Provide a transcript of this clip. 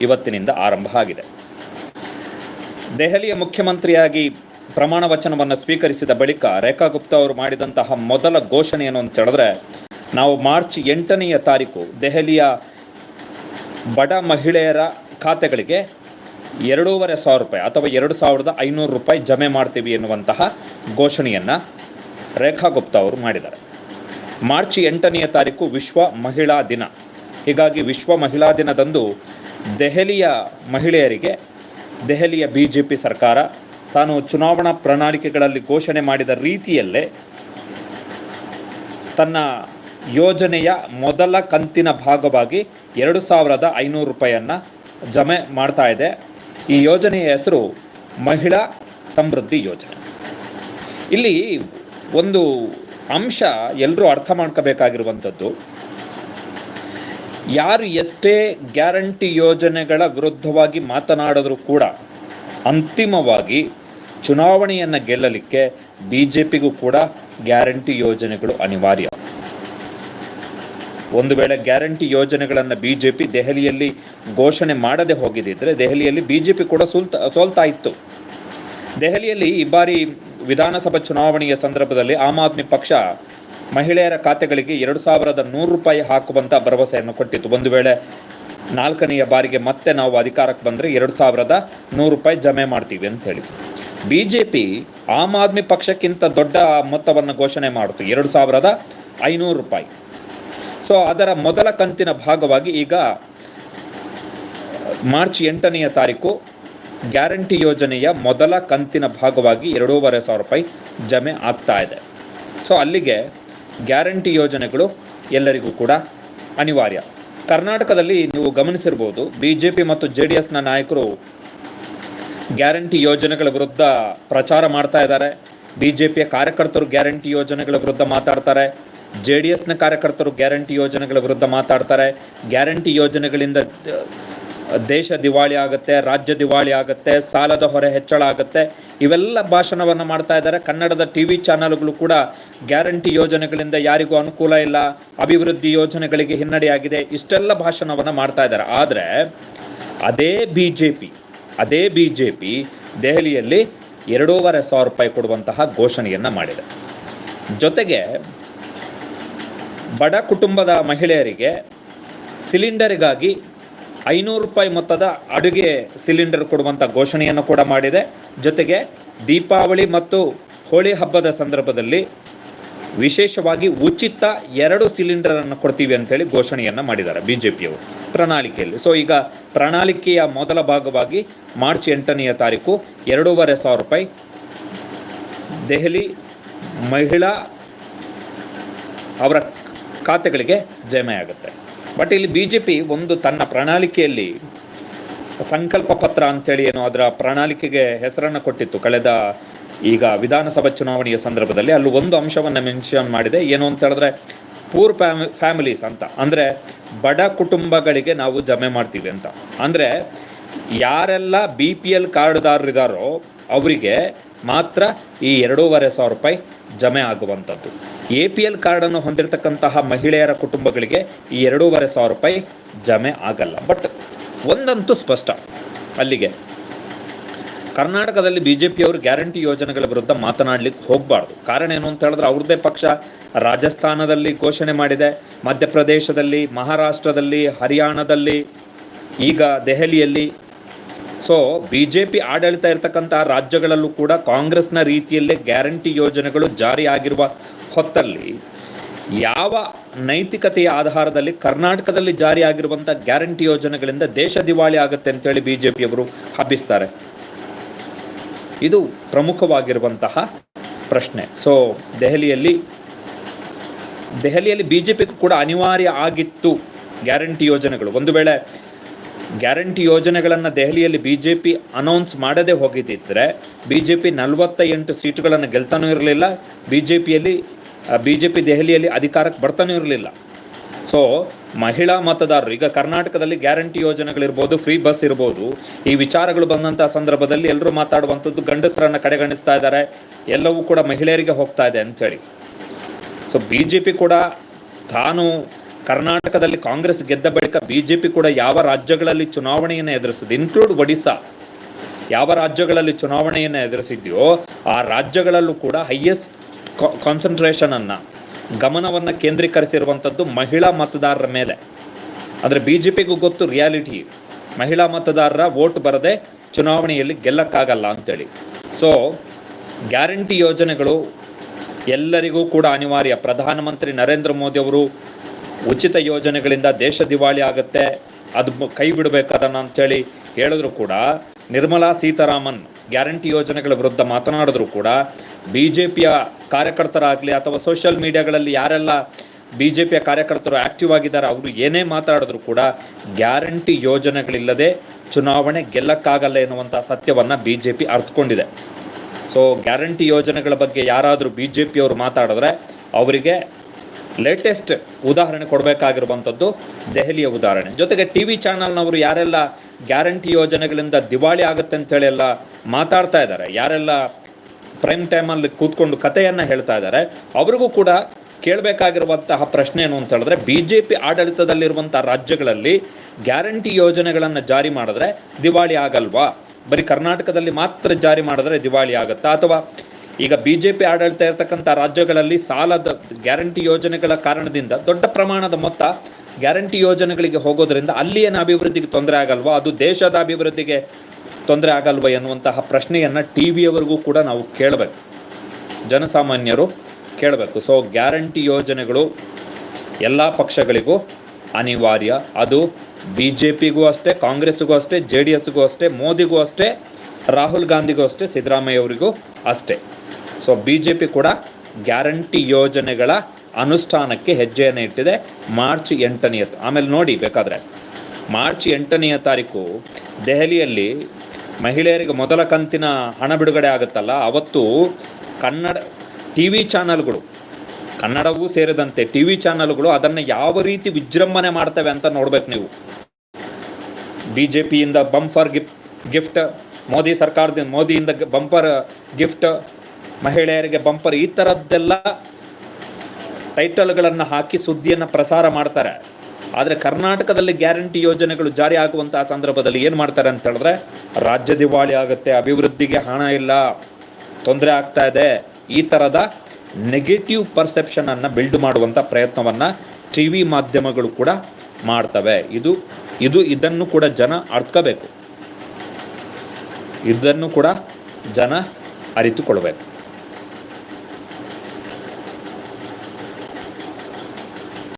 ಇವತ್ತಿನಿಂದ ಆರಂಭ ಆಗಿದೆ. ದೆಹಲಿಯ ಮುಖ್ಯಮಂತ್ರಿಯಾಗಿ ಪ್ರಮಾಣ ವಚನವನ್ನು ಸ್ವೀಕರಿಸಿದ ಬಳಿಕ ರೇಖಾ ಗುಪ್ತಾ ಅವರು ಮಾಡಿದಂತಹ ಮೊದಲ ಘೋಷಣೆ ಏನು ಅಂತ ಹೇಳಿದ್ರೆ ನಾವು ಮಾರ್ಚ್ ಎಂಟನೆಯ ತಾರೀಕು ದೆಹಲಿಯ ಬಡ ಮಹಿಳೆಯರ ಖಾತೆಗಳಿಗೆ ಎರಡೂವರೆ ಸಾವಿರ ರೂಪಾಯಿ ಅಥವಾ ಎರಡು ಸಾವಿರದ ಐನೂರು ರೂಪಾಯಿ ಜಮೆ ಮಾಡ್ತೀವಿ ಎನ್ನುವಂತಹ ಘೋಷಣೆಯನ್ನು ರೇಖಾ ಗುಪ್ತಾ ಅವರು ಮಾಡಿದ್ದಾರೆ. ಮಾರ್ಚ್ ಎಂಟನೆಯ ತಾರೀಕು ವಿಶ್ವ ಮಹಿಳಾ ದಿನ. ಹೀಗಾಗಿ ವಿಶ್ವ ಮಹಿಳಾ ದಿನದಂದು ದೆಹಲಿಯ ಮಹಿಳೆಯರಿಗೆ ದೆಹಲಿಯ ಬಿ ಜೆ ಪಿ ಸರ್ಕಾರ ತಾನು ಚುನಾವಣಾ ಪ್ರಣಾಳಿಕೆಗಳಲ್ಲಿ ಘೋಷಣೆ ಮಾಡಿದ ರೀತಿಯಲ್ಲೇ ತನ್ನ ಯೋಜನೆಯ ಮೊದಲ ಕಂತಿನ ಭಾಗವಾಗಿ ಎರಡು ಸಾವಿರದ ಐನೂರು ರೂಪಾಯಿಯನ್ನು ಜಮೆ ಮಾಡ್ತಾ ಇದೆ. ಈ ಯೋಜನೆಯ ಹೆಸರು ಮಹಿಳಾ ಸಮೃದ್ಧಿ ಯೋಜನೆ. ಇಲ್ಲಿ ಒಂದು ಅಂಶ ಎಲ್ಲರೂ ಅರ್ಥ ಮಾಡ್ಕೋಬೇಕಾಗಿರುವಂಥದ್ದು. ಯಾರು ಎಷ್ಟೇ ಗ್ಯಾರಂಟಿ ಯೋಜನೆಗಳ ವಿರುದ್ಧವಾಗಿ ಮಾತನಾಡಿದ್ರೂ ಕೂಡ ಅಂತಿಮವಾಗಿ ಚುನಾವಣೆಯನ್ನು ಗೆಲ್ಲಲಿಕ್ಕೆ ಬಿ ಜೆ ಪಿಗೂ ಕೂಡ ಗ್ಯಾರಂಟಿ ಯೋಜನೆಗಳು ಅನಿವಾರ್ಯ. ಒಂದು ವೇಳೆ ಗ್ಯಾರಂಟಿ ಯೋಜನೆಗಳನ್ನು ಬಿ ಜೆ ಪಿ ದೆಹಲಿಯಲ್ಲಿ ಘೋಷಣೆ ಮಾಡದೆ ಹೋಗಿದ್ದರೆ ದೆಹಲಿಯಲ್ಲಿ ಬಿ ಜೆ ಪಿ ಕೂಡ ಸೋಲ್ತಾ ಸೋಲ್ತಾ ಇತ್ತು. ದೆಹಲಿಯಲ್ಲಿ ಈ ಬಾರಿ ವಿಧಾನಸಭಾ ಚುನಾವಣೆಯ ಸಂದರ್ಭದಲ್ಲಿ ಆಮ್ ಆದ್ಮಿ ಪಕ್ಷ ಮಹಿಳೆಯರ ಖಾತೆಗಳಿಗೆ ಎರಡು ಸಾವಿರದ ನೂರು ರೂಪಾಯಿ ಹಾಕುವಂಥ ಭರವಸೆಯನ್ನು ಕೊಟ್ಟಿತ್ತು. ಒಂದು ವೇಳೆ ನಾಲ್ಕನೆಯ ಬಾರಿಗೆ ಮತ್ತೆ ನಾವು ಅಧಿಕಾರಕ್ಕೆ ಬಂದರೆ ಎರಡು ಸಾವಿರದ ನೂರು ರೂಪಾಯಿ ಜಮೆ ಮಾಡ್ತೀವಿ ಅಂತ ಹೇಳಿ. B J P Aam Aadmi ಪಕ್ಷಕ್ಕಿಂತ ದೊಡ್ಡ ಮೊತ್ತವನ್ನು ಘೋಷಣೆ ಮಾಡಿತು ಎರಡು ಸಾವಿರದ ಐನೂರು ರೂಪಾಯಿ. ಸೊ ಅದರ ಮೊದಲ ಕಂತಿನ ಭಾಗವಾಗಿ ಈಗ ಮಾರ್ಚ್ ಎಂಟನೆಯ ತಾರೀಕು ಗ್ಯಾರಂಟಿ ಯೋಜನೆಯ ಮೊದಲ ಕಂತಿನ ಭಾಗವಾಗಿ ಎರಡೂವರೆ ಸಾವಿರ ರೂಪಾಯಿ ಜಮೆ ಆಗ್ತಾ ಇದೆ. ಸೊ ಅಲ್ಲಿಗೆ ಗ್ಯಾರಂಟಿ ಯೋಜನೆಗಳು ಎಲ್ಲರಿಗೂ ಕೂಡ ಅನಿವಾರ್ಯ. ಕರ್ನಾಟಕದಲ್ಲಿ ನೀವು ಗಮನಿಸಿರ್ಬೋದು ಬಿ ಜೆ ಪಿ ಮತ್ತು ಜೆ ಡಿ ಎಸ್ನ ನಾಯಕರು ಗ್ಯಾರಂಟಿ ಯೋಜನೆಗಳ ವಿರುದ್ಧ ಪ್ರಚಾರ ಮಾಡ್ತಾ ಇದ್ದಾರೆ. ಬಿ ಜೆ ಪಿಯ ಕಾರ್ಯಕರ್ತರು ಗ್ಯಾರಂಟಿ ಯೋಜನೆಗಳ ವಿರುದ್ಧ ಮಾತಾಡ್ತಾರೆ. ಜೆ ಡಿ ಎಸ್ನ ಕಾರ್ಯಕರ್ತರು ಗ್ಯಾರಂಟಿ ಯೋಜನೆಗಳ ವಿರುದ್ಧ ಮಾತಾಡ್ತಾರೆ. ಗ್ಯಾರಂಟಿ ಯೋಜನೆಗಳಿಂದ ದೇಶ ದಿವಾಳಿ ಆಗುತ್ತೆ, ರಾಜ್ಯ ದಿವಾಳಿ ಆಗುತ್ತೆ, ಸಾಲದ ಹೊರೆ ಹೆಚ್ಚಳ ಆಗುತ್ತೆ. ಇವೆಲ್ಲ ಭಾಷಣವನ್ನು ಮಾಡ್ತಾ ಇದ್ದಾರೆ. ಕನ್ನಡದ ಟಿ ವಿ ಚಾನಲ್ಗಳು ಕೂಡ ಗ್ಯಾರಂಟಿ ಯೋಜನೆಗಳಿಂದ ಯಾರಿಗೂ ಅನುಕೂಲ ಇಲ್ಲ. ಅಭಿವೃದ್ಧಿ ಯೋಜನೆಗಳಿಗೆ ಹಿನ್ನಡೆಯಾಗಿದೆ. ಇಷ್ಟೆಲ್ಲ ಭಾಷಣವನ್ನು ಮಾಡ್ತಾ ಇದ್ದಾರೆ. ಆದರೆ ಅದೇ ಬಿ ಜೆ ಪಿ ಅದೇ ಬಿ ಜೆ ಪಿ ದೆಹಲಿಯಲ್ಲಿ ಎರಡೂವರೆ ಸಾವಿರ ರೂಪಾಯಿ ಕೊಡುವಂತಹ ಘೋಷಣೆಯನ್ನು ಮಾಡಿದೆ. ಜೊತೆಗೆ ಬಡ ಕುಟುಂಬದ ಮಹಿಳೆಯರಿಗೆ ಸಿಲಿಂಡರಿಗಾಗಿ ಐನೂರು ರೂಪಾಯಿ ಮೊತ್ತದ ಅಡುಗೆ ಸಿಲಿಂಡರ್ ಕೊಡುವಂಥ ಘೋಷಣೆಯನ್ನು ಕೂಡ ಮಾಡಿದೆ. ಜೊತೆಗೆ ದೀಪಾವಳಿ ಮತ್ತು ಹೋಳಿ ಹಬ್ಬದ ಸಂದರ್ಭದಲ್ಲಿ ವಿಶೇಷವಾಗಿ ಉಚಿತ ಎರಡು ಸಿಲಿಂಡರನ್ನು ಕೊಡ್ತೀವಿ ಅಂತೇಳಿ ಘೋಷಣೆಯನ್ನು ಮಾಡಿದ್ದಾರೆ ಬಿ ಜೆ ಪಿಯವರು ಪ್ರಣಾಳಿಕೆಯಲ್ಲಿ. ಸೊ ಈಗ ಪ್ರಣಾಳಿಕೆಯ ಮೊದಲ ಭಾಗವಾಗಿ ಮಾರ್ಚ್ ಎಂಟನೆಯ ತಾರೀಕು ಎರಡೂವರೆ ಸಾವಿರ ರೂಪಾಯಿ ದೆಹಲಿ ಮಹಿಳಾ ಅವರ ಖಾತೆಗಳಿಗೆ ಜಮೆ ಆಗುತ್ತೆ ಬಟ್ ಇಲ್ಲಿ ಬಿ ಜೆ ಪಿ ಒಂದು ತನ್ನ ಪ್ರಣಾಳಿಕೆಯಲ್ಲಿ ಸಂಕಲ್ಪ ಪತ್ರ ಅಂತೇಳಿ ಏನು ಅದರ ಪ್ರಣಾಳಿಕೆಗೆ ಹೆಸರನ್ನು ಕೊಟ್ಟಿತ್ತು ಕಳೆದ ಈಗ ವಿಧಾನಸಭಾ ಚುನಾವಣೆಯ ಸಂದರ್ಭದಲ್ಲಿ. ಅಲ್ಲಿ ಒಂದು ಅಂಶವನ್ನು ಮೆನ್ಷನ್ ಮಾಡಿದೆ. ಏನು ಅಂತ ಹೇಳಿದ್ರೆ ಪೂರ್ ಫ್ಯಾಮಿ ಫ್ಯಾಮಿಲೀಸ್ ಅಂತ. ಅಂದರೆ ಬಡ ಕುಟುಂಬಗಳಿಗೆ ನಾವು ಜಮೆ ಮಾಡ್ತೀವಿ ಅಂತ. ಅಂದರೆ ಯಾರೆಲ್ಲ ಬಿ ಪಿ ಎಲ್ ಕಾರ್ಡ್ದಾರರಿದಾರೋ ಅವರಿಗೆ ಮಾತ್ರ ಈ ಎರಡೂವರೆ ಸಾವಿರ ರೂಪಾಯಿ ಜಮೆ ಆಗುವಂಥದ್ದು. ಎ ಪಿ ಎಲ್ ಕಾರ್ಡನ್ನು ಹೊಂದಿರತಕ್ಕಂತಹ ಮಹಿಳೆಯರ ಕುಟುಂಬಗಳಿಗೆ ಈ ಎರಡೂವರೆ ಸಾವಿರ ರೂಪಾಯಿ ಜಮೆ ಆಗಲ್ಲ. ಬಟ್ ಒಂದಂತೂ ಸ್ಪಷ್ಟ. ಅಲ್ಲಿಗೆ ಕರ್ನಾಟಕದಲ್ಲಿ ಬಿ ಜೆ ಪಿಯವರು ಗ್ಯಾರಂಟಿ ಯೋಜನೆಗಳ ವಿರುದ್ಧ ಮಾತನಾಡಲಿಕ್ಕೆ ಹೋಗಬಾರ್ದು. ಕಾರಣ ಏನು ಅಂತ ಹೇಳಿದ್ರೆ ಅವ್ರದ್ದೇ ಪಕ್ಷ ರಾಜಸ್ಥಾನದಲ್ಲಿ ಘೋಷಣೆ ಮಾಡಿದೆ. ಮಧ್ಯಪ್ರದೇಶದಲ್ಲಿ, ಮಹಾರಾಷ್ಟ್ರದಲ್ಲಿ, ಹರಿಯಾಣದಲ್ಲಿ, ಈಗ ದೆಹಲಿಯಲ್ಲಿ. ಸೊ ಬಿ ಜೆ ಪಿ ಆಡಳಿತ ಇರತಕ್ಕಂಥ ರಾಜ್ಯಗಳಲ್ಲೂ ಕೂಡ ಕಾಂಗ್ರೆಸ್ನ ರೀತಿಯಲ್ಲೇ ಗ್ಯಾರಂಟಿ ಯೋಜನೆಗಳು ಜಾರಿಯಾಗಿರುವ ಹೊತ್ತಲ್ಲಿ ಯಾವ ನೈತಿಕತೆಯ ಆಧಾರದಲ್ಲಿ ಕರ್ನಾಟಕದಲ್ಲಿ ಜಾರಿಯಾಗಿರುವಂಥ ಗ್ಯಾರಂಟಿ ಯೋಜನೆಗಳಿಂದ ದೇಶ ದಿವಾಳಿ ಆಗುತ್ತೆ ಅಂತೇಳಿ ಬಿ ಜೆ ಪಿಯವರು ಹಬ್ಬಿಸ್ತಾರೆ. ಇದು ಪ್ರಮುಖವಾಗಿರುವಂತಹ ಪ್ರಶ್ನೆ. ಸೊ ದೆಹಲಿಯಲ್ಲಿ ದೆಹಲಿಯಲ್ಲಿ ಬಿ ಜೆ ಪಿಗೂ ಕೂಡ ಅನಿವಾರ್ಯ ಆಗಿತ್ತು ಗ್ಯಾರಂಟಿ ಯೋಜನೆಗಳು. ಒಂದು ವೇಳೆ ಗ್ಯಾರಂಟಿ ಯೋಜನೆಗಳನ್ನು ದೆಹಲಿಯಲ್ಲಿ ಬಿ ಜೆ ಪಿ ಅನೌನ್ಸ್ ಮಾಡದೇ ಹೋಗಿದ್ದಿದ್ದರೆ ಬಿ ಜೆ ಪಿ ನಲವತ್ತ ಎಂಟು ಸೀಟುಗಳನ್ನು ಗೆಲ್ತಾನೂ ಇರಲಿಲ್ಲ. ಬಿ ಜೆ ಪಿಯಲ್ಲಿ ಬಿ ಜೆ ಪಿ ದೆಹಲಿಯಲ್ಲಿ ಅಧಿಕಾರಕ್ಕೆ ಬರ್ತಾನೂ ಇರಲಿಲ್ಲ. ಸೊ ಮಹಿಳಾ ಮತದಾರರು, ಈಗ ಕರ್ನಾಟಕದಲ್ಲಿ ಗ್ಯಾರಂಟಿ ಯೋಜನೆಗಳಿರ್ಬೋದು, ಫ್ರೀ ಬಸ್ ಇರ್ಬೋದು, ಈ ವಿಚಾರಗಳು ಬಂದಂಥ ಸಂದರ್ಭದಲ್ಲಿ ಎಲ್ಲರೂ ಮಾತಾಡುವಂಥದ್ದು ಗಂಡಸರನ್ನು ಕಡೆಗಣಿಸ್ತಾ ಇದ್ದಾರೆ. ಎಲ್ಲವೂ ಕೂಡ ಮಹಿಳೆಯರಿಗೆ ಹೋಗ್ತಾ ಇದೆ ಅಂಥೇಳಿ. ಸೊ ಬಿ ಜೆ ಪಿ ಕೂಡ ತಾನು ಕರ್ನಾಟಕದಲ್ಲಿ ಕಾಂಗ್ರೆಸ್ ಗೆದ್ದ ಬಳಿಕ ಬಿ ಜೆ ಪಿ ಕೂಡ ಯಾವ ರಾಜ್ಯಗಳಲ್ಲಿ ಚುನಾವಣೆಯನ್ನು ಎದುರಿಸಿದೆ ಇನ್ಕ್ಲೂಡ್ ಒಡಿಸ್ಸಾ, ಯಾವ ರಾಜ್ಯಗಳಲ್ಲಿ ಚುನಾವಣೆಯನ್ನು ಎದುರಿಸಿದೆಯೋ, ಆ ರಾಜ್ಯಗಳಲ್ಲೂ ಕೂಡ ಹೈಯೆಸ್ಟ್ ಕಾನ್ಸಂಟ್ರೇಷನನ್ನು ಗಮನವನ್ನು ಕೇಂದ್ರೀಕರಿಸಿರುವಂಥದ್ದು ಮಹಿಳಾ ಮತದಾರರ ಮೇಲೆ. ಅಂದರೆ ಬಿ ಜೆ ಪಿಗೂ ಗೊತ್ತು ರಿಯಾಲಿಟಿ ಮಹಿಳಾ ಮತದಾರರ ವೋಟ್ ಬರದೆ ಚುನಾವಣೆಯಲ್ಲಿ ಗೆಲ್ಲಕ್ಕಾಗಲ್ಲ ಅಂತೇಳಿ. ಸೊ ಗ್ಯಾರಂಟಿ ಯೋಜನೆಗಳು ಎಲ್ಲರಿಗೂ ಕೂಡ ಅನಿವಾರ್ಯ. ಪ್ರಧಾನಮಂತ್ರಿ ನರೇಂದ್ರ ಮೋದಿ ಅವರು ಉಚಿತ ಯೋಜನೆಗಳಿಂದ ದೇಶ ದಿವಾಳಿ ಆಗುತ್ತೆ, ಅದು ಕೈ ಬಿಡಬೇಕು ಅಂಥೇಳಿ ಹೇಳಿದ್ರು ಕೂಡ ನಿರ್ಮಲಾ ಸೀತಾರಾಮನ್ ಗ್ಯಾರಂಟಿ ಯೋಜನೆಗಳ ವಿರುದ್ಧ ಮಾತನಾಡಿದ್ರು ಕೂಡ ಬಿ ಜೆ ಪಿಯ ಕಾರ್ಯಕರ್ತರಾಗಲಿ ಅಥವಾ ಸೋಷಿಯಲ್ ಮೀಡಿಯಾಗಳಲ್ಲಿ ಯಾರೆಲ್ಲ ಬಿ ಜೆ ಪಿಯ ಕಾರ್ಯಕರ್ತರು ಆ್ಯಕ್ಟಿವ್ ಆಗಿದ್ದಾರೆ, ಅವರು ಏನೇ ಮಾತಾಡಿದ್ರು ಕೂಡ ಗ್ಯಾರಂಟಿ ಯೋಜನೆಗಳಿಲ್ಲದೆ ಚುನಾವಣೆ ಗೆಲ್ಲಕ್ಕಾಗಲ್ಲ ಎನ್ನುವಂಥ ಸತ್ಯವನ್ನು ಬಿ ಜೆ ಪಿ ಅರ್ಥಕೊಂಡಿದೆ ಸೊ ಗ್ಯಾರಂಟಿ ಯೋಜನೆಗಳ ಬಗ್ಗೆ ಯಾರಾದರೂ ಬಿ ಜೆ ಪಿಯವರು ಮಾತಾಡಿದ್ರೆ ಅವರಿಗೆ ಲೇಟೆಸ್ಟ್ ಉದಾಹರಣೆ ಕೊಡಬೇಕಾಗಿರುವಂಥದ್ದು ದೆಹಲಿಯ ಉದಾಹರಣೆ. ಜೊತೆಗೆ ಟಿ ವಿ ಚಾನಲ್ನವರು ಯಾರೆಲ್ಲ ಗ್ಯಾರಂಟಿ ಯೋಜನೆಗಳಿಂದ ದಿವಾಳಿ ಆಗುತ್ತೆ ಅಂತೇಳಿ ಎಲ್ಲ ಮಾತಾಡ್ತಾ ಇದ್ದಾರೆ. ಯಾರೆಲ್ಲ ಪ್ರೈಮ್ ಟೈಮಲ್ಲಿ ಕೂತ್ಕೊಂಡು ಕಥೆಯನ್ನು ಹೇಳ್ತಾ ಇದ್ದಾರೆ, ಅವ್ರಿಗೂ ಕೂಡ ಕೇಳಬೇಕಾಗಿರುವಂತಹ ಪ್ರಶ್ನೆ ಏನು ಅಂತ ಹೇಳಿದ್ರೆ ಬಿ ಜೆ ಪಿ ಆಡಳಿತದಲ್ಲಿರುವಂಥ ರಾಜ್ಯಗಳಲ್ಲಿ ಗ್ಯಾರಂಟಿ ಯೋಜನೆಗಳನ್ನು ಜಾರಿ ಮಾಡಿದ್ರೆ ದಿವಾಳಿ ಆಗಲ್ವಾ? ಬರೀ ಕರ್ನಾಟಕದಲ್ಲಿ ಮಾತ್ರ ಜಾರಿ ಮಾಡಿದ್ರೆ ದಿವಾಳಿ ಆಗುತ್ತಾ? ಅಥವಾ ಈಗ ಬಿ ಜೆ ಪಿ ಆಡಳಿತ ಇರತಕ್ಕಂಥ ರಾಜ್ಯಗಳಲ್ಲಿ ಸಾಲದ ಗ್ಯಾರಂಟಿ ಯೋಜನೆಗಳ ಕಾರಣದಿಂದ ದೊಡ್ಡ ಪ್ರಮಾಣದ ಮೊತ್ತ ಗ್ಯಾರಂಟಿ ಯೋಜನೆಗಳಿಗೆ ಹೋಗೋದ್ರಿಂದ ಅಲ್ಲಿ ಏನು ಅಭಿವೃದ್ಧಿಗೆ ತೊಂದರೆ ಆಗಲ್ವಾ? ಅದು ದೇಶದ ಅಭಿವೃದ್ಧಿಗೆ ತೊಂದರೆ ಆಗಲ್ವಾ ಎನ್ನುವಂತಹ ಪ್ರಶ್ನೆಯನ್ನು ಟಿ ವಿಯವರೆಗೂ ಕೂಡ ನಾವು ಕೇಳಬೇಕು. ಜನಸಾಮಾನ್ಯರು ಕೇಳಬೇಕು. ಸೊ ಗ್ಯಾರಂಟಿ ಯೋಜನೆಗಳು ಎಲ್ಲ ಪಕ್ಷಗಳಿಗೂ ಅನಿವಾರ್ಯ. ಅದು ಬಿ ಜೆ ಪಿಗೂ ಅಷ್ಟೇ, ಕಾಂಗ್ರೆಸ್ಗೂ ಅಷ್ಟೇ, ಜೆ ಡಿ ಎಸ್ಗೂ ಅಷ್ಟೇ, ಮೋದಿಗೂ ಅಷ್ಟೇ, ರಾಹುಲ್ ಗಾಂಧಿಗೂ ಅಷ್ಟೇ, ಸಿದ್ದರಾಮಯ್ಯ ಅವರಿಗೂ ಅಷ್ಟೇ. ಸೊ ಬಿ ಜೆ ಪಿ ಕೂಡ ಗ್ಯಾರಂಟಿ ಯೋಜನೆಗಳ ಅನುಷ್ಠಾನಕ್ಕೆ ಹೆಜ್ಜೆಯನ್ನು ಇಟ್ಟಿದೆ ಮಾರ್ಚ್ ಎಂಟನೆಯ ಆಮೇಲೆ ನೋಡಿ ಬೇಕಾದರೆ. ಮಾರ್ಚ್ ಎಂಟನೆಯ ತಾರೀಕು ದೆಹಲಿಯಲ್ಲಿ ಮಹಿಳೆಯರಿಗೆ ಮೊದಲ ಕಂತಿನ ಹಣ ಬಿಡುಗಡೆ ಆಗುತ್ತಲ್ಲ, ಅವತ್ತು ಕನ್ನಡ ಟಿ ವಿ ಚಾನಲ್ಗಳು, ಕನ್ನಡವೂ ಸೇರಿದಂತೆ ಟಿ ವಿ ಚಾನಲ್ಗಳು ಅದನ್ನು ಯಾವ ರೀತಿ ವಿಜೃಂಭಣೆ ಮಾಡ್ತವೆ ಅಂತ ನೋಡ್ಬೇಕು ನೀವು. ಬಿ ಜೆ ಪಿಯಿಂದ ಬಂಫರ್ ಗಿಫ್ಟ್ ಗಿಫ್ಟ್ ಮೋದಿ ಸರ್ಕಾರದಿಂದ, ಮೋದಿಯಿಂದ ಬಂಪರ್ ಗಿಫ್ಟ್, ಮಹಿಳೆಯರಿಗೆ ಬಂಪರ್ ಈ ಥರದ್ದೆಲ್ಲ ಟೈಟಲ್ಗಳನ್ನು ಹಾಕಿ ಸುದ್ದಿಯನ್ನು ಪ್ರಸಾರ ಮಾಡ್ತಾರೆ. ಆದರೆ ಕರ್ನಾಟಕದಲ್ಲಿ ಗ್ಯಾರಂಟಿ ಯೋಜನೆಗಳು ಜಾರಿ ಆಗುವಂತಹ ಸಂದರ್ಭದಲ್ಲಿ ಏನು ಮಾಡ್ತಾರೆ ಅಂತ ಹೇಳಿದ್ರೆ, ರಾಜ್ಯ ದಿವಾಳಿ ಆಗುತ್ತೆ, ಅಭಿವೃದ್ಧಿಗೆ ಹಣ ಇಲ್ಲ, ತೊಂದರೆ ಆಗ್ತಾ ಇದೆ, ಈ ಥರದ ನೆಗೆಟಿವ್ ಪರ್ಸೆಪ್ಷನನ್ನು ಬಿಲ್ಡ್ ಮಾಡುವಂಥ ಪ್ರಯತ್ನವನ್ನು ಟಿ ವಿ ಮಾಧ್ಯಮಗಳು ಕೂಡ ಮಾಡ್ತವೆ. ಇದು ಇದು ಇದನ್ನು ಕೂಡ ಜನ ಅರ್ತ್ಕೋಬೇಕು. ಇದನ್ನು ಕೂಡ ಜನ ಅರಿತುಕೊಳ್ಬೇಕು.